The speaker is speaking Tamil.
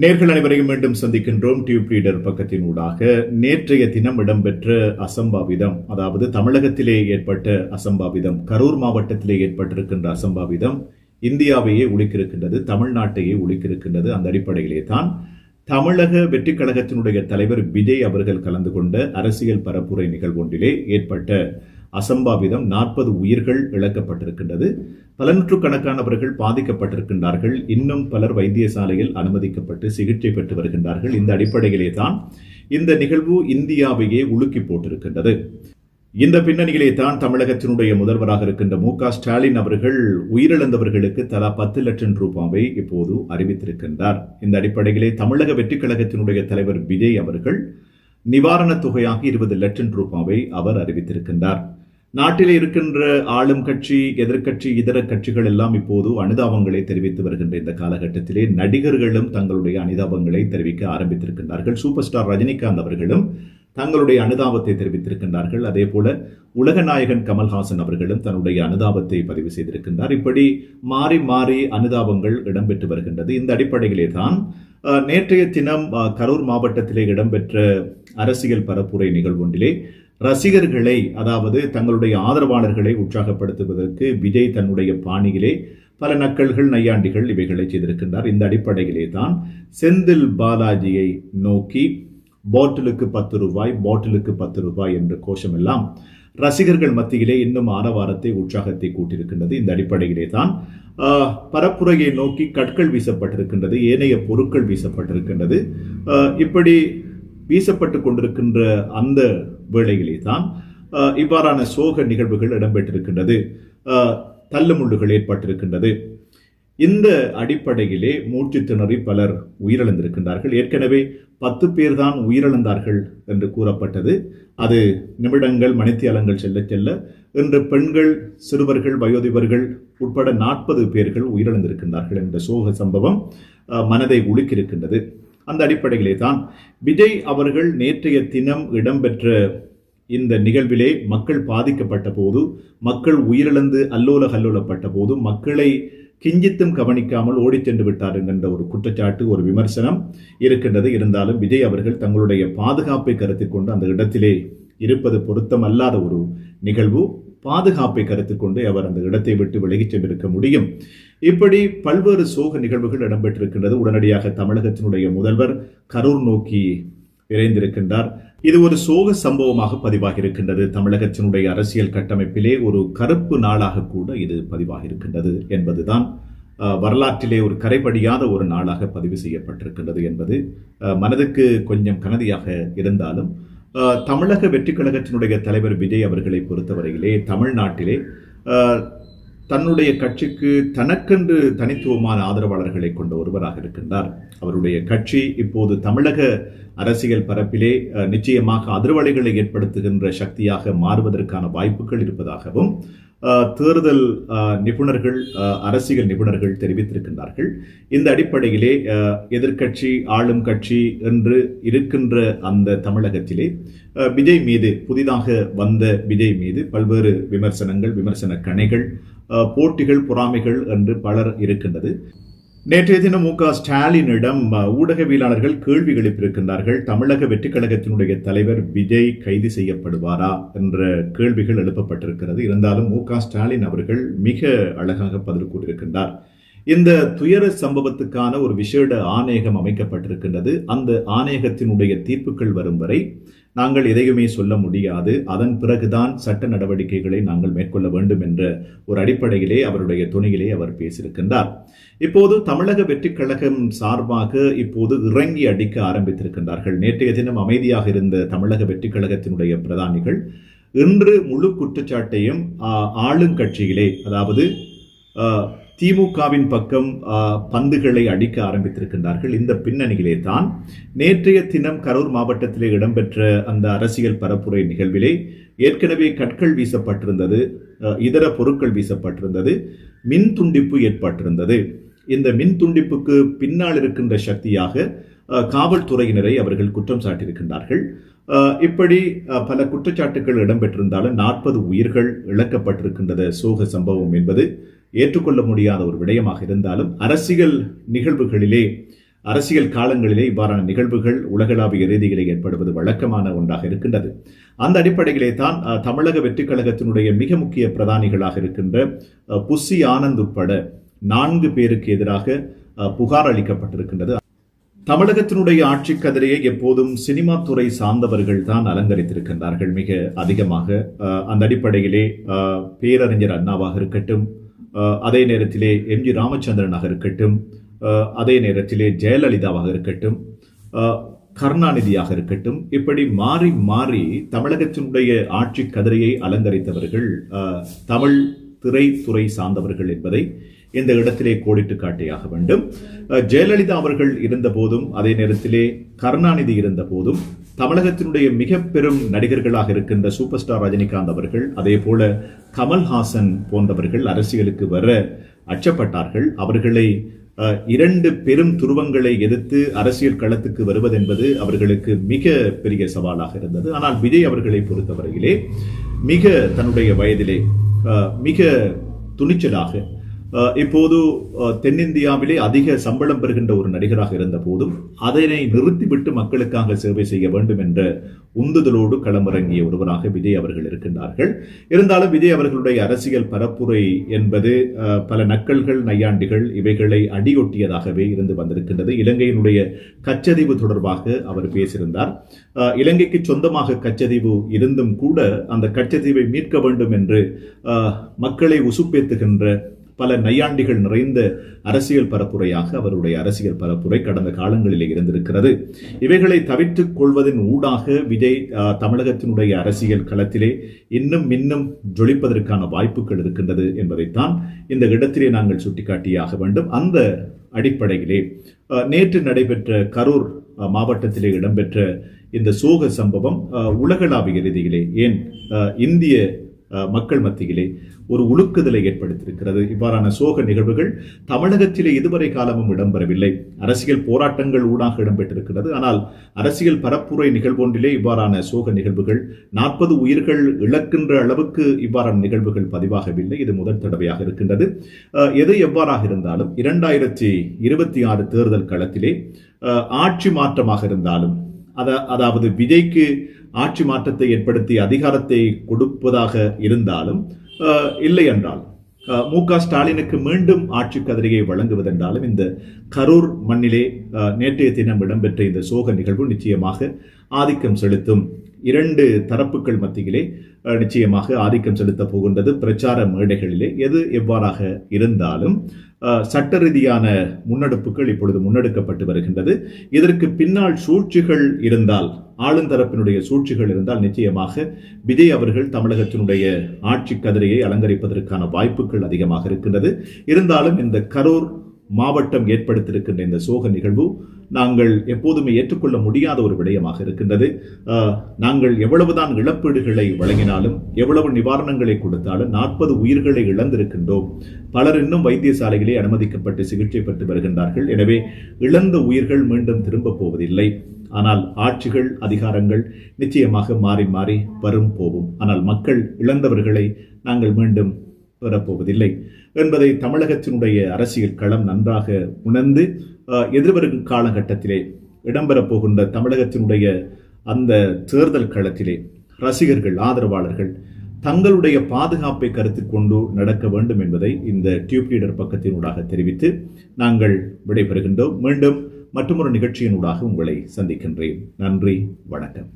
நேர்கள் அனைவரையும் மீண்டும் சந்திக்கின்றோம். டியூப் ரீடர் பக்கத்தின் ஊடாக. நேற்றைய தினம் இடம்பெற்ற அசம்பாவிதம் அதாவது தமிழகத்திலே ஏற்பட்ட அசம்பாவிதம் கரூர் மாவட்டத்திலே ஏற்பட்டிருக்கின்ற அசம்பாவிதம் இந்தியாவையே ஒழிக்கிருக்கின்றது தமிழ்நாட்டையே ஒழிக்கிருக்கின்றது அந்த அடிப்படையிலே தான். தமிழக வெற்றிக் கழகத்தினுடைய தலைவர் விஜய் அவர்கள் கலந்து கொண்ட அரசியல் பரப்புரை நிகழ்வொன்றிலே ஏற்பட்ட அசம்பாவிதம் நாற்பது உயிர்கள் இழக்கப்பட்டிருக்கின்றது. பல நூற்றுக்கணக்கானவர்கள் பாதிக்கப்பட்டிருக்கின்றார்கள். இன்னும் பலர் வைத்தியசாலையில் அனுமதிக்கப்பட்டு சிகிச்சை பெற்று வருகின்றார்கள். இந்த அடிப்படையிலே தான் இந்த நிகழ்வு இந்தியாவையே உலுக்கி போட்டிருக்கின்றது. இந்த பின்னணியிலே தான் தமிழகத்தினுடைய முதல்வராக இருக்கின்ற மு க ஸ்டாலின் அவர்கள் உயிரிழந்தவர்களுக்கு தலா பத்து லட்சம் ரூபாவை இப்போது அறிவித்திருக்கின்றார். இந்த அடிப்படையிலே தமிழக வெற்றிக் கழகத்தினுடைய தலைவர் விஜய் அவர்கள் நிவாரணத் தொகையாக இருபது லட்சம் ரூபாவை அவர் அறிவித்திருக்கின்றார். நாட்டில் இருக்கின்ற ஆளும் கட்சி எதிர்க்கட்சி இதர கட்சிகள் எல்லாம் இப்போது அனுதாபங்களை தெரிவித்து வருகின்ற இந்த காலகட்டத்திலே நடிகர்களும் தங்களுடைய அனுதாபங்களை தெரிவிக்க ஆரம்பித்திருக்கின்றார்கள். சூப்பர் ஸ்டார் ரஜினிகாந்த் அவர்களும் தங்களுடைய அனுதாபத்தை தெரிவித்திருக்கின்றார்கள். அதே போல உலக நாயகன் கமல்ஹாசன் அவர்களும் தன்னுடைய அனுதாபத்தை பதிவு செய்திருக்கின்றார். இப்படி மாறி மாறி அனுதாபங்கள் இடம்பெற்று வருகின்றது. இந்த அடிப்படையிலே தான் நேற்றைய தினம் கரூர் மாவட்டத்திலே இடம்பெற்ற அரசியல் பரப்புரை நிகழ்வொன்றிலே ரசிகர்களை அதாவது தங்களுடைய ஆதரவாளர்களை உற்சாகப்படுத்துவதற்கு விஜய் தன்னுடைய பாணியிலே பல நக்கல்கள் நையாண்டிகள் இவைகளை செய்திருக்கின்றார். இந்த அடிப்படையிலே தான் செந்தில் பாலாஜியை நோக்கி பாட்டிலுக்கு பத்து ரூபாய் பாட்டிலுக்கு பத்து ரூபாய் என்ற கோஷமெல்லாம் ரசிகர்கள் மத்தியிலே இன்னும் ஆரவாரத்தை உற்சாகத்தை கூட்டியிருக்கின்றது. இந்த அடிப்படையிலே தான் பரப்புரையை நோக்கி கற்கள் வீசப்பட்டிருக்கின்றது ஏனைய பொருட்கள் வீசப்பட்டிருக்கின்றது. இப்படி வீசப்பட்டு கொண்டிருக்கின்ற அந்த வேளையிலே தான் இவ்வாறான சோக நிகழ்வுகள் இடம்பெற்றிருக்கின்றது. தள்ளுமுள்ளுகள் ஏற்பட்டிருக்கின்றது. இந்த அடிப்படையிலே மூச்சு திணறி பலர் உயிரிழந்திருக்கின்றார்கள். ஏற்கனவே பத்து பேர் தான் உயிரிழந்தார்கள் என்று கூறப்பட்டது. அது நிமிடங்கள் மணித்தியாலங்கள் செல்ல செல்ல இன்று பெண்கள் சிறுவர்கள் வயோதிபர்கள் உட்பட நாற்பது பேர்கள் உயிரிழந்திருக்கின்றார்கள் என்ற சோக சம்பவம் மனதை உலுக்கியிருக்கின்றது. அந்த அடிப்படையிலே தான் விஜய் அவர்கள் நேற்றைய தினம் இடம்பெற்ற இந்த நிகழ்விலே மக்கள் பாதிக்கப்பட்ட போது மக்கள் உயிரிழந்து அல்லோல கல்லோலப்பட்ட போது மக்களை கிஞ்சித்தும் கவனிக்காமல் ஓடிச் சென்று விட்டார் என்கின்ற ஒரு குற்றச்சாட்டு ஒரு விமர்சனம் இருக்கின்றது. இருந்தாலும் விஜய் அவர்கள் தங்களுடைய பாதுகாப்பை கருத்தில் கொண்டு அந்த இடத்திலே இருப்பது பொருத்தமல்லாத ஒரு நிகழ்வு. பாதுகாப்பை கருத்தில் கொண்டு அவர் அந்த இடத்தை விட்டு விலகிச் சென்றிருக்க முடியும். இப்படி பல்வேறு சோக நிகழ்வுகள் இடம்பெற்றிருக்கின்றது. உடனடியாக தமிழகத்தினுடைய முதல்வர் கரூர் நோக்கி விரைந்திருக்கின்றார் இது ஒரு சோக சம்பவமாக பதிவாகி இருக்கின்றது தமிழகத்தினுடைய அரசியல் கட்டமைப்பிலே ஒரு கருப்பு நாளாக கூட இது பதிவாகி இருக்கின்றது என்பதுதான் வரலாற்றிலே ஒரு கரைபடியாத ஒரு நாளாக பதிவு செய்யப்பட்டிருக்கின்றது என்பது மனதுக்கு கொஞ்சம் கனதியாக இருந்தாலும் தமிழக வெற்றி கழகத்தினுடைய தலைவர் விஜய் அவர்களை பொறுத்தவரையிலே தமிழ்நாட்டிலே தன்னுடைய கட்சிக்கு தனக்கென்று தனித்துவமான ஆதரவாளர்களை கொண்ட ஒருவராக இருக்கின்றார். அவருடைய கட்சி இப்போது தமிழக அரசியல் பரப்பிலே நிச்சயமாக அதிர்வலைகளை ஏற்படுத்துகின்ற சக்தியாக மாறுவதற்கான வாய்ப்புகள் இருப்பதாகவும் தேர்தல் நிபுணர்கள் அரசியல் நிபுணர்கள் தெரிவித்திருக்கின்றார்கள். இந்த அடிப்படையிலே எதிர்கட்சி எதிர்க்கட்சி ஆளும் கட்சி என்று இருக்கின்ற அந்த தமிழகத்திலே விஜய் மீது புதிதாக வந்த விஜய் மீது பல்வேறு விமர்சனங்கள் விமர்சன கணைகள் போட்டிகள் பொறாமைகள் என்று பலர் இருக்கின்றது. நேற்றைய தினம் மு க ஸ்டாலினிடம் ஊடகவியலாளர்கள் கேள்வி எழுப்பியிருக்கின்றார்கள். தமிழக வெற்றிக் கழகத்தினுடைய தலைவர் விஜய் கைது செய்யப்படுவாரா என்ற கேள்விகள் எழுப்பப்பட்டிருக்கிறது. இருந்தாலும் மு க ஸ்டாலின் அவர்கள் மிக அழகாக பதில் கூறியிருக்கின்றார். இந்த துயர சம்பவத்துக்கான ஒரு விசேட ஆணையகம் அமைக்கப்பட்டிருக்கின்றது. அந்த ஆணையகத்தினுடைய தீர்ப்புகள் வரும் வரை நாங்கள் எதையுமே சொல்ல முடியாது. அதன் பிறகுதான் சட்ட நடவடிக்கைகளை நாங்கள் மேற்கொள்ள வேண்டும் என்ற ஒரு அடிப்படையிலே அவருடைய துணையிலே அவர் பேசியிருக்கின்றார். இப்போது தமிழக வெற்றிக் கழகம் சார்பாக இப்போது இறங்கி அடிக்க ஆரம்பித்திருக்கின்றார்கள். நேற்றைய தினம் அமைதியாக இருந்த தமிழக வெற்றிக் கழகத்தினுடைய பிரதானிகள் இன்று முழு குற்றச்சாட்டையும் ஆளுங்கட்சியிலே அதாவது திமுகவின் பக்கம் பந்துகளை அடிக்க ஆரம்பித்திருக்கின்றார்கள். இந்த பின்னணியிலே தான் நேற்றைய தினம் கரூர் மாவட்டத்திலே இடம்பெற்ற அந்த அரசியல் பரப்புரை நிகழ்விலே ஏற்கனவே கற்கள் வீசப்பட்டிருந்தது இதர பொருட்கள் வீசப்பட்டிருந்தது மின் துண்டிப்பு ஏற்பட்டிருந்தது. இந்த மின் துண்டிப்புக்கு பின்னால் இருக்கின்ற சக்தியாக காவல்துறையினரை அவர்கள் குற்றம் சாட்டியிருக்கின்றார்கள். இப்படி பல குற்றச்சாட்டுகள் இடம்பெற்றிருந்தாலும் நாற்பது உயிர்கள் இழக்கப்பட்டிருக்கின்றது சோக சம்பவம் என்பது ஏற்றுக்கொள்ள முடியாத ஒரு விடயமாக இருந்தாலும் அரசியல் நிகழ்வுகளிலே அரசியல் காலங்களிலே இவ்வாறான நிகழ்வுகள் உலகளாவிய ரீதியிலே ஏற்படுவது வழக்கமான ஒன்றாக இருக்கின்றது. அந்த அடிப்படையிலே தான் தமிழக வெற்றிக் கழகத்தினுடைய மிக முக்கிய பிரதானிகளாக இருக்கின்ற புசி புஸ்ஸி ஆனந்த் உட்பட நான்கு பேருக்கு எதிராக புகார் அளிக்கப்பட்டிருக்கின்றது. தமிழகத்தினுடைய ஆட்சி கதிரையை எப்போதும் சினிமா துறை சார்ந்தவர்கள் தான் அலங்கரித்திருக்கின்றார்கள். மிக அதிகமாக அந்த அடிப்படையிலே பேரறிஞர் அண்ணாவாக இருக்கட்டும் அதே நேரத்திலே எம் ஜி ராமச்சந்திரனாக இருக்கட்டும் அதே நேரத்திலே ஜெயலலிதாவாக இருக்கட்டும் கருணாநிதியாக இருக்கட்டும் இப்படி மாறி மாறி தமிழகத்தினுடைய ஆட்சி கதிரையை அலங்கரித்தவர்கள் தமிழ் திரைத்துறை சார்ந்தவர்கள் என்பதை இந்த இடத்திலே கோடிட்டு காட்டியாக வேண்டும். ஜெயலலிதா அவர்கள் இருந்த போதும் அதே நேரத்திலே கருணாநிதி இருந்த போதும் தமிழகத்தினுடைய மிக பெரும் நடிகர்களாக இருக்கின்ற சூப்பர் ஸ்டார் ரஜினிகாந்த் அவர்கள் அதே போல கமல்ஹாசன் போன்றவர்கள் அரசியலுக்கு வர அச்சப்பட்டார்கள். அவர்களை இரண்டு பெரும் துருவங்களை எதிர்த்து அரசியல் களத்துக்கு வருவதென்பது அவர்களுக்கு மிக பெரிய சவாலாக இருந்தது. ஆனால் விஜய் அவர்களை பொறுத்தவரையிலே மிக தன்னுடைய வயதிலே மிக துணிச்சலாக இப்போது தென்னிந்தியாவிலே அதிக சம்பளம் பெறுகின்ற ஒரு நடிகராக இருந்த போதும் அதனை நிறுத்திவிட்டு மக்களுக்காக சேவை செய்ய வேண்டும் என்ற உந்துதலோடு களமிறங்கிய ஒருவராக விஜய் அவர்கள் இருக்கின்றார்கள். இருந்தாலும் விஜய் அவர்களுடைய அரசியல் பரப்புரை என்பது பல நக்கல்கள் நையாண்டிகள் இவைகளை அடியொட்டியதாகவே இருந்து வந்திருக்கின்றது. இலங்கையினுடைய கச்சதீவு தொடர்பாக அவர் பேசியிருந்தார். இலங்கைக்கு சொந்தமாக கச்சதீவு இருந்தும் கூட அந்த கச்சதீவை மீட்க வேண்டும் என்று மக்களை உசுப்பேத்துகின்ற பல நையாண்டிகள் நிறைந்த அரசியல் பரப்புரையாக அவருடைய அரசியல் பரப்புரை கடந்த காலங்களிலே இருந்திருக்கிறது. இவைகளை தவிர்த்துக் கொள்வதன் ஊடாக விஜய் தமிழகத்தினுடைய அரசியல் களத்திலே இன்னும் இன்னும் ஜொலிப்பதற்கான வாய்ப்புகள் இருக்கின்றது என்பதைத்தான் இந்த இடத்திலே நாங்கள் சுட்டிக்காட்டியாக வேண்டும். அந்த அடிப்படையிலே நேற்று நடைபெற்ற கரூர் மாவட்டத்திலே இடம்பெற்ற இந்த சோக சம்பவம் உலகளாவிய ரீதியிலே ஏன் இந்திய மக்கள் மத்தியிலே ஒரு உழுக்குதலை ஏற்படுத்தியிருக்கிறது. இவ்வாறான சோக நிகழ்வுகள் தமிழகத்திலே இதுவரை காலமும் இடம்பெறவில்லை. அரசியல் போராட்டங்கள் ஊடாக இடம்பெற்றிருக்கிறது. ஆனால் அரசியல் பரப்புரை நிகழ்வொன்றிலே இவ்வாறான சோக நிகழ்வுகள் நாற்பது உயிர்கள் இழக்கின்ற அளவுக்கு இவ்வாறான நிகழ்வுகள் பதிவாகவில்லை. இது முதல் தடவையாக இருக்கின்றது. எது எவ்வாறாக இருந்தாலும் இரண்டாயிரத்தி இருபத்தி ஆறு தேர்தல் களத்திலே ஆட்சி மாற்றமாக இருந்தாலும் அதாவது விஜய்க்கு ஆட்சி மாற்றத்தை ஏற்படுத்தி அதிகாரத்தை கொடுப்பதாக இருந்தாலும் இல்லை என்றால் மு க ஸ்டாலினுக்கு மீண்டும் ஆட்சி கதிரையை வழங்குவதென்றாலும் இந்த கரூர் மண்ணிலே நேற்றைய தினம் இடம்பெற்ற இந்த சோக நிகழ்வு நிச்சயமாக ஆதிக்கம் செலுத்தும். இரண்டு தரப்புகள் மத்தியிலே நிச்சயமாக ஆதிக்கம் செலுத்தப் போகின்றது பிரச்சார மேடைகளிலே. எது எவ்வாறாக இருந்தாலும் சட்ட ரீதியான முன்னெடுப்புகள் இப்பொழுது முன்னெடுக்கப்பட்டு வருகின்றது. இதற்கு பின்னால் சூழ்ச்சிகள் இருந்தால் ஆளுந்தரப்பினுடைய சூழ்ச்சிகள் இருந்தால் நிச்சயமாக விஜய் அவர்கள் தமிழகத்தினுடைய ஆட்சி கதிரையை அலங்கரிப்பதற்கான வாய்ப்புகள் அதிகமாக இருக்கின்றது. இருந்தாலும் இந்த கரூர் மாவட்டம் ஏற்படுத்தியிருக்கின்ற இந்த சோக நிகழ்வு நாங்கள் எப்போதுமே ஏற்றுக்கொள்ள முடியாத ஒரு விடயமாக இருக்கின்றது. நாங்கள் எவ்வளவுதான் இழப்பீடுகளை வழங்கினாலும் எவ்வளவு நிவாரணங்களை கொடுத்தாலும் நாற்பது உயிர்களை இழந்திருக்கின்றோம். பலர் இன்னும் வைத்தியசாலைகளே அனுமதிக்கப்பட்டு சிகிச்சை பெற்று வருகின்றார்கள். எனவே இழந்த உயிர்கள் மீண்டும் திரும்பப் போவதில்லை. ஆனால் ஆட்சிகள் அதிகாரங்கள் நிச்சயமாக மாறி மாறி வரும் போகும். ஆனால் மக்கள் இழந்தவர்களை நாங்கள் மீண்டும் பெறப்போவதில்லை என்பதை தமிழகத்தினுடைய அரசியல் களம் நன்றாக உணர்ந்து எதிர்வரும் காலகட்டத்திலே இடம்பெறப் போகின்ற தமிழகத்தினுடைய அந்த தேர்தல் களத்திலே ரசிகர்கள் ஆதரவாளர்கள் தங்களுடைய பாதுகாப்பை கருத்தில் கொண்டு நடக்க வேண்டும் என்பதை இந்த டியூப் லீடர் பக்கத்தினூடாக தெரிவித்து நாங்கள் விடைபெறுகின்றோம். மீண்டும் மற்றொரு நிகழ்ச்சியினூடாக உங்களை சந்திக்கின்றேன். நன்றி வணக்கம்.